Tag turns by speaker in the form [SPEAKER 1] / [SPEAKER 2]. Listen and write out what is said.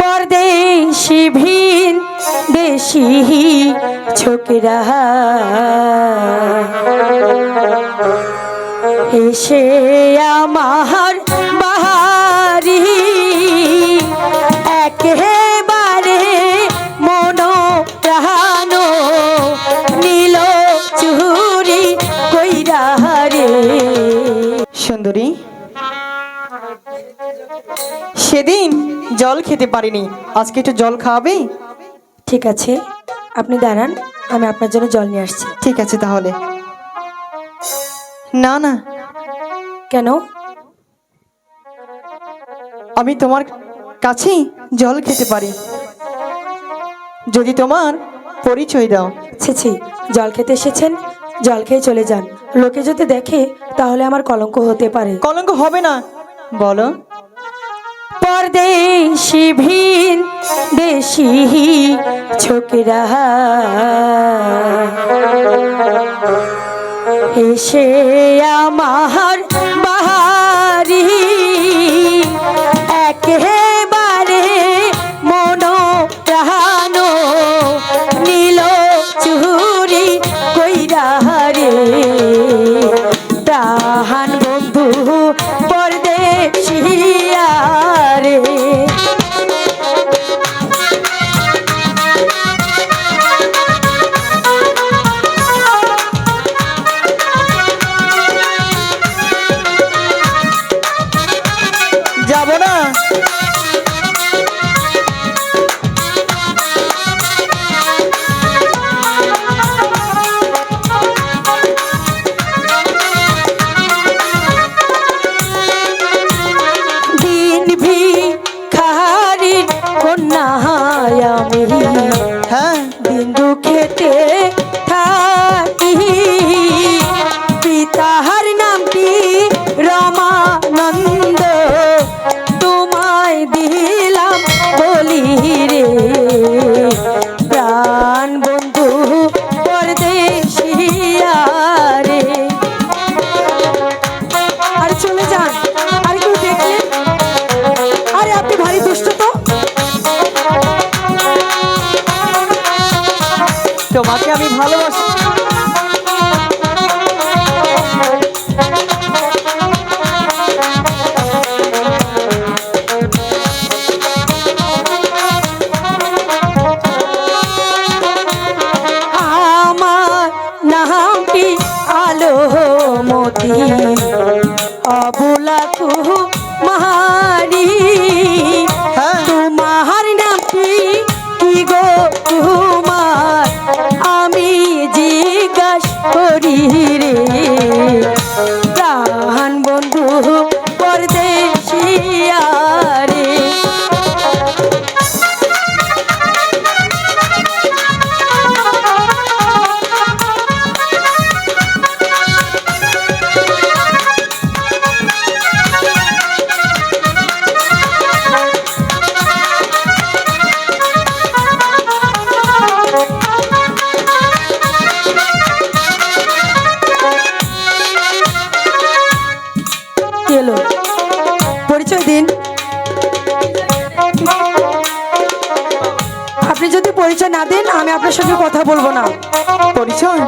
[SPEAKER 1] পরদেশি ভিন, দেশি ছোকরা। এসে আমার বাহারি, একেবারে মন প্রাণ নীল চুরি কইরা রে
[SPEAKER 2] সুন্দরী সেদিন জল খেতে পারিনি। আজকে একটু জল খাওয়াবে?
[SPEAKER 1] ঠিক আছে। আপনি দাঁড়ান আমি আপনার জন্য জল নিয়ে আসছি।
[SPEAKER 2] ঠিক আছে তাহলে। না না।
[SPEAKER 1] কেন?
[SPEAKER 2] আমি তোমার কাছেই জল খেতে পারি। যদি তোমার পরিচয় দাও।
[SPEAKER 1] ছি ছি জল খেতে এসেছেন জল খেয়ে চলে যান। লোকে যদি দেখে তাহলে আমার কলঙ্ক হতে পারে।
[SPEAKER 2] কলঙ্ক হবে না। বলো।
[SPEAKER 1] পরদেশি ভিন, দেশি ছোকরা। এসে আমার বাহারি, একেবারে মন প্রাণ নীল চুরি কইরা রে। প্রাণ বন্ধু পরদেশিয়া দিন ভি খারির কন্যা আমি আরে আপনি ভারী দুষ্ট তো।
[SPEAKER 2] তোমাকে আমি ভালোবাসি।
[SPEAKER 1] আমার নামটি আলো মতি? আপনি যদি পরিচয় না দেন আমি আপনার সঙ্গে কথা বলব না।
[SPEAKER 2] পরিচয়?